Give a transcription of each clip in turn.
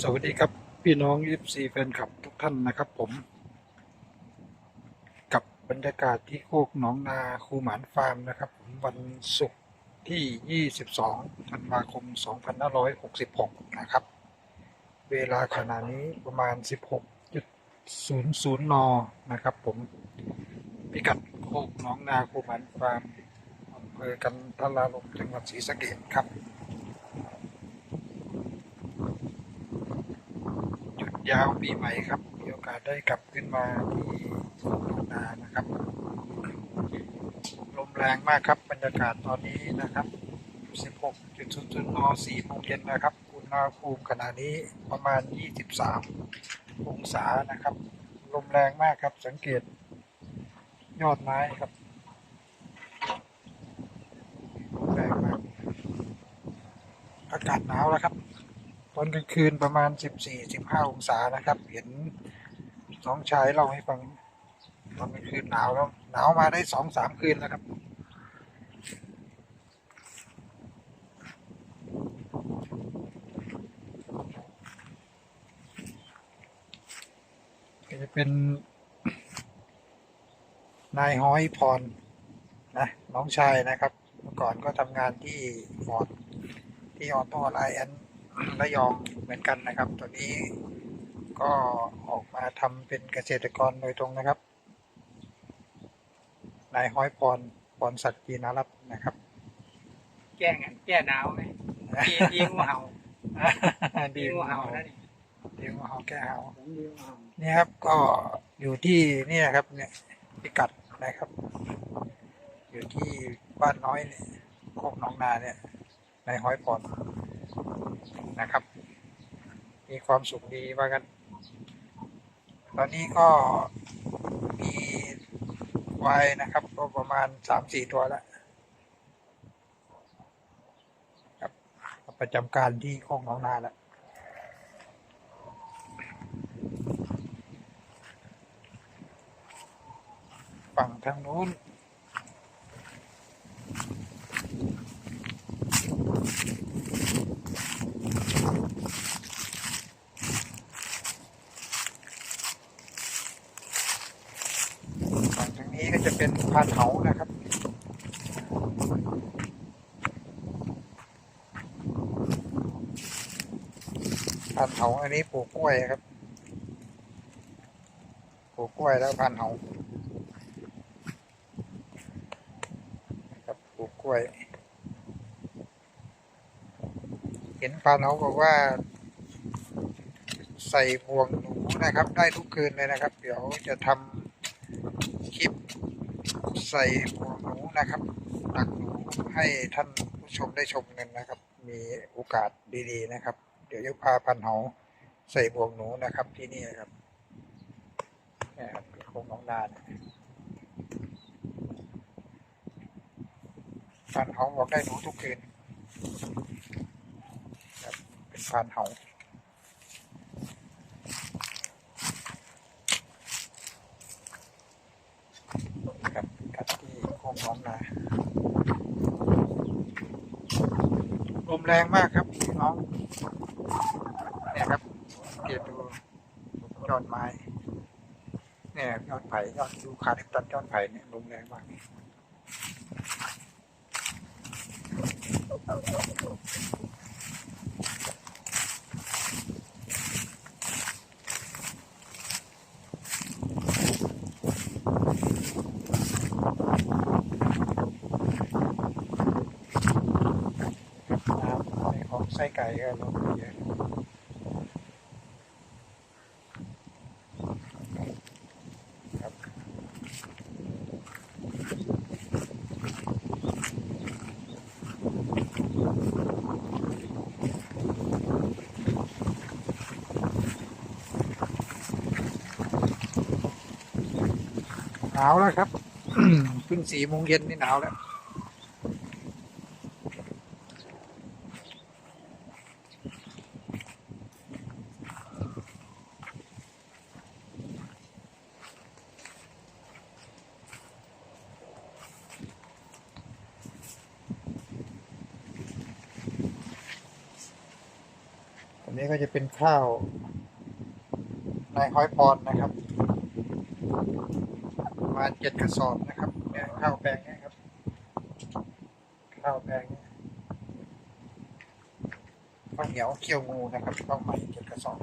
สวัสดีครับพี่น้องยิปซีแฟนคลับทุกท่านนะครับผม กับบรรยากาศที่โคกหนองนาคูหมานฟาร์มนะครับผมวันศุกร์ที่ 22 ธันวาคม 2566 นะครับ เวลาขณะนี้ประมาณ 16.00 น นะครับผม พิกัดโคกหนองนาคูหมานฟาร์มอำเภอกันทลาลมจังหวัดศรีสะเกษครับ ยาวปีใหม่ครับ มีโอกาสได้กลับขึ้นมาที่หนองนานะครับ ลมแรงมากครับบรรยากาศตอนนี้นะครับ 16.00น4โมงเย็นนะครับอุณหภูมิขณะนี้ประมาณ 23 องศานะครับ ลมแรงมากครับ สังเกตยอดไม้ครับลมแรงมาก อากาศหนาวแล้วครับ ตอนกลางคืนประมาณ 14-15 องศานะครับ เห็นน้องชายเล่าให้ฟังตอนกลางคืนหนาวแล้วหนาวมาได้สองสามคืนแล้วครับก็จะเป็น นายห้อยพรนะน้องชายนะครับ เมื่อก่อนก็ทำงานที่ฟอร์ดที่ออโต้ไลแอน ระยองเหมือนกันนะครับ ตอนนี้ก็ออกมาทำเป็นเกษตรกรโดยตรงนะครับ นายห้อยพรพรศักดิ์จีนารัตน์นะครับ แก้งแก้หนาวไหมดีดีงูเห่าดีดีงูงูเห่าเห่านะนี่ดีงูเห่าแก้เห่าผมดีงูเห่าเนี่ยครับก็อยู่ที่เนี่ยครับเนี่ยพิกัดนะครับ อยู่ที่บ้านน้อยเนี่ยโคกหนองนาเนี่ยในห้อยพร นะครับ มีความสุขดีว่ากัน ตอนนี้ก็มีควายนะครับ ก็ประมาณสามสี่ตัวแล้วครับประจำการที่โคกหนองนาแล้วฝั่งทางนู้น ฝั่งทางนี้ก็ จะเป็นพานเขานะครับพานเขาอันนี้ปลูกกล้วยครับ ปลูกกล้วยแล้วพานเขาครับปลูกกล้วย เห็นพานเขาบอกว่า ใส่บ่วงหนูนะครับ ได้ทุกคืนเลยนะครับ เดี๋ยวจะทำ ใส่บ่วหนูนะครับหนักหนูให้ท่านผู้ชมได้ชมกันนะครับ มีโอกาสดีๆนะครับ เดี๋ยวจะพาพันเขาใส่บวงหนูนะครับที่นี่นะครับนี่ครับโคงน้องนานพานเฮาบอกได้หนูทุกคืนครับเป็นพานเฮาครับกัดที่โค้งน้องนาลม แรงมากครับพี่น้องเนี่ยครับเกียรดูยอดไม้เนี่ยยอดไผ่ยอดดูคาลิปตัสยอดไผ่เนี่ยลมแรงมาก น้ำในของ ไส้ไก่ก็ลงเยอะครับหนาวแล้วครับเพิ่งสี่โมงเย็นนี่หนาวแล้ว นี้ก็จะเป็นข้าวนายห้อยปอนนะครับประมาณเจ็ดกระสอบนะครับแข้าวแปลงนี้ครับข้าวแปลงนี่ยข้าวเหนียวเคี่ยวงูนะครับข้าวใหม่เจ็ดกระสอบ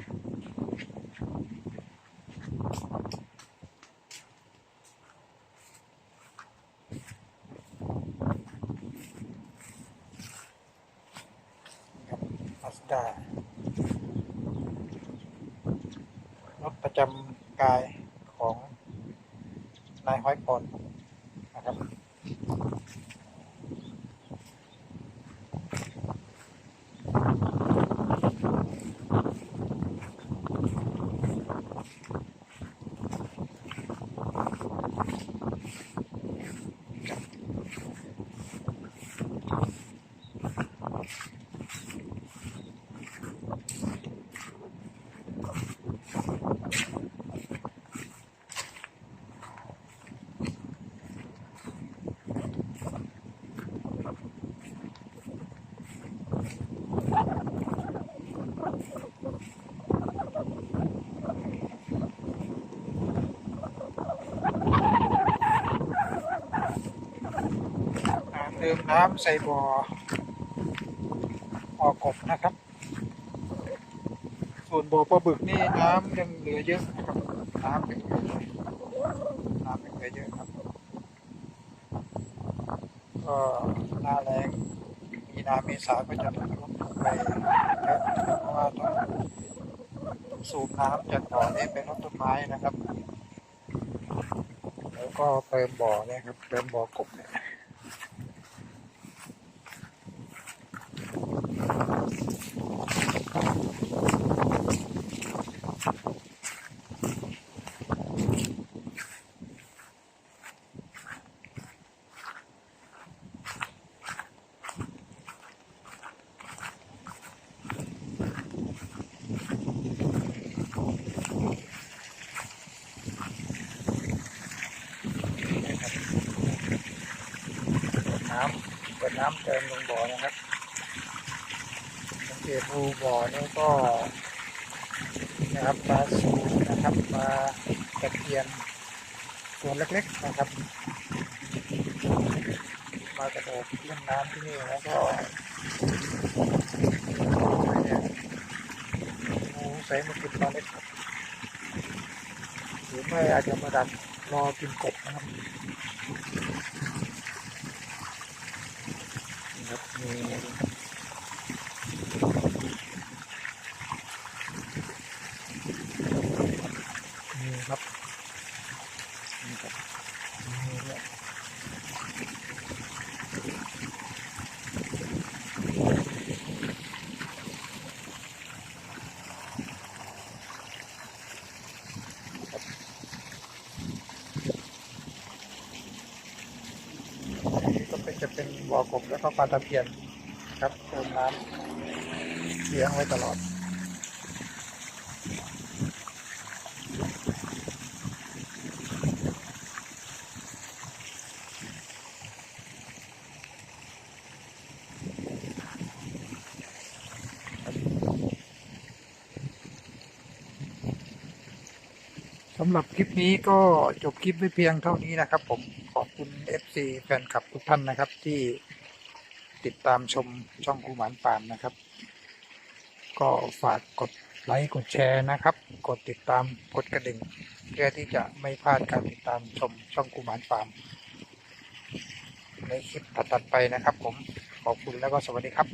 มาสด้ารถ ประจำกายของนายห้อยพรนะครับ เติมน้ำใส่บ่อออกกบนะครับ ส่วนบ่อปลาบึกนี่น้ำยังเหลือเยอะนะครับน้ำยังเหลือเยอะน้ำยังเหลือเยอะครับก็หน้าแรงมีนาเมษาก็จะลดลงไปเยอะนะเพราะว่าต้องสูบน้ำจากบ่อนี้ไปรดต้นไม้นะครับ แล้วก็เติมบ่อเนี่ยครับเติมบ่อกบเนี่ย น้ำเปิด น้ำเติมลงบ่อนะครับสังเกตดูบ่อนี่ก็นะครับปลาสูนะครับปลาตะเพียนตัวเล็กๆนะครับมากระโดดเล่นน้ำที่นี่แล้วก็เนี่ยงูใส่มากินปลาเล็กครับหรือไม่อาจจะมาดักรอกินกบนะครับ ครับมีมีครับนี่ครับมีเนี่ยนี่ ก็จะเป็นบ่อกบแล้วก็ปลาตะเพียนครับเติมน้ำเลี้ยงไว้ตลอดสำหรับคลิปนี้ก็จบคลิปไว้เพียงเท่านี้นะครับผม คุณ FC แฟนคลับทุกท่านนะครับ ที่ติดตามชมช่องคูหมานปานนะครับ ก็ฝากกดไลค์กดแชร์นะครับ กดติดตามกดกระดิ่ง เพื่อที่จะไม่พลาดการติดตามชมช่องคูหมานฟาร์มในคลิปถัดไปนะครับ ผมขอบคุณแล้วก็สวัสดีครับ